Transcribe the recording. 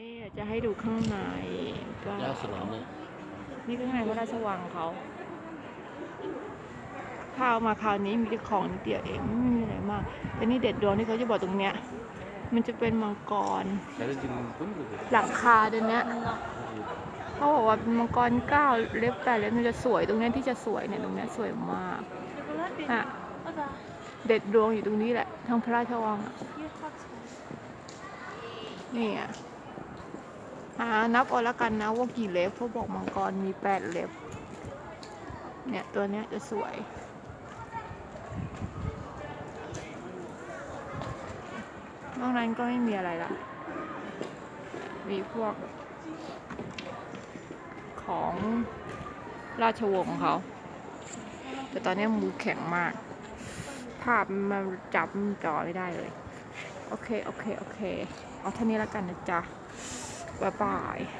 นี่จะให้ดูข้างในก็ย่าสนามเนี่ยนี่ข้างในพระราชวังเขาข้าวมาคราวนี้มีแต่ของนิดเดียวเองไม่มีอะไรมากแต่นี่เด็ดดวงที่เขาจะบอกตรงเนี้ยมันจะเป็นมังกรแต่จริงๆปุ้มเลยหลังคาเดี๋ยวนี้เขาบอกว่าเป็นมังกรเก้าเล็บแปดเล็บมันจะสวยตรงเนี้ยที่จะสวยเนี่ยตรงเนี้ยสวยมากอะเด็ดดวงอยู่ตรงนี้แหละทางพระราชวังอะนี่อะานับเอาละกันนะว่ากี่เล็บเขาบอกมังกรมีแปดเล็บ เนี่ยตัวเนี้ยจะสวย นอกนั้นก็ไม่มีอะไรละ มีพวก ของราชวงศ์เขา แต่ตอนนี้มือแข็งมาก ภาพมันจับจอไม่ได้เลย โอเค โอเค โอเค เอาเท่านี้แล้วกันนะจ๊ะ Bye-bye.